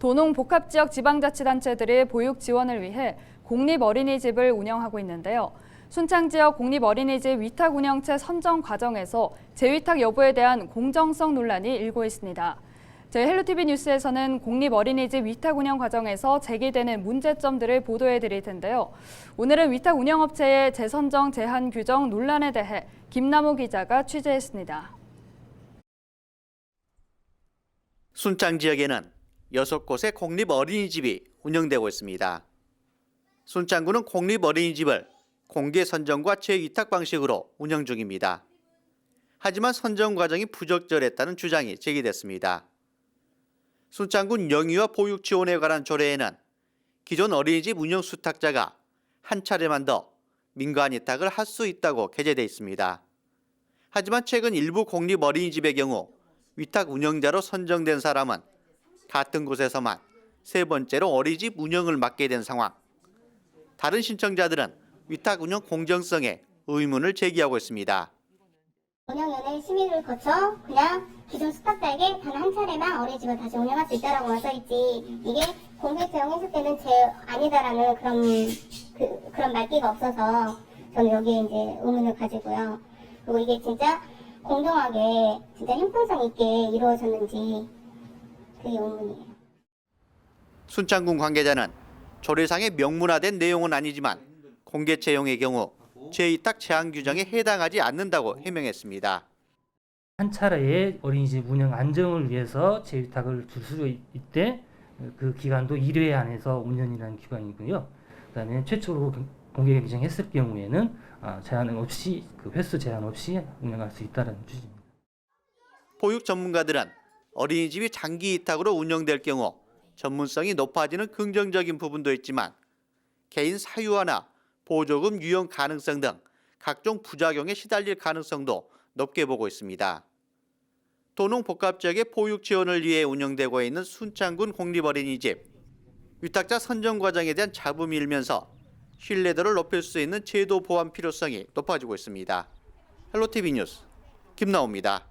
도농 복합지역 지방자치단체들이 보육 지원을 위해 공립 어린이집을 운영하고 있는데요. 순창 지역 공립 어린이집 위탁 운영체 선정 과정에서 재위탁 여부에 대한 공정성 논란이 일고 있습니다. 저희 헬로티비 뉴스에서는 공립 어린이집 위탁 운영 과정에서 제기되는 문제점들을 보도해 드릴 텐데요. 오늘은 위탁 운영업체의 재선정 제한 규정 논란에 대해 김남호 기자가 취재했습니다. 순창 지역에는 여섯 곳의 공립 어린이집이 운영되고 있습니다. 순창구는 공립 어린이집을 공개 선정과 재위탁 방식으로 운영 중입니다. 하지만 선정 과정이 부적절했다는 주장이 제기됐습니다. 순창군 영유아 보육 지원에 관한 조례에는 기존 어린이집 운영 수탁자가 한 차례만 더 민간 위탁을 할 수 있다고 게재돼 있습니다. 하지만 최근 일부 공립 어린이집의 경우 위탁 운영자로 선정된 사람은 같은 곳에서만 세 번째로 어린이집 운영을 맡게 된 상황. 다른 신청자들은 위탁 운영 공정성에 의문을 제기하고 있습니다. 운영위원회 심의를 거쳐 그냥 기존 수탁자에게 단 한 차례만 어린이집을 다시 운영할 수 있다라고 써 있지 이게 공개 채용 해석 때는 제 아니다라는 그런 그, 그런 말귀가 없어서 저는 여기에 이제 의문을 가지고요. 그리고 이게 진짜 공정하게 진짜 형평성 있게 이루어졌는지 그게 의문이에요. 순창군 관계자는 조례상의 명문화된 내용은 아니지만 공개 채용의 경우 재위탁 제한 규정에 해당하지 않는다고 해명했습니다. 한 차례의 어린이집 운영 안정을 위해서 재위탁을 줄 수 있대 그 기간도 1회 안에서 5년이라는 기간이고요. 그다음에 최초로 공개 경쟁했을 경우에는 아, 제한 없이 그 횟수 제한 없이 운영할 수 있다는 취지입니다. 보육 전문가들은 어린이집이 장기 위탁으로 운영될 경우 전문성이 높아지는 긍정적인 부분도 있지만 개인 사유화나 보조금 유용 가능성 등 각종 부작용에 시달릴 가능성도 높게 보고 있습니다. 도농 복합 지역의 보육 지원을 위해 운영되고 있는 순창군 공립어린이집 위탁자 선정 과정에 대한 잡음이 일면서 신뢰도를 높일 수 있는 제도 보완 필요성이 높아지고 있습니다. 헬로티비 뉴스 김나옵니다.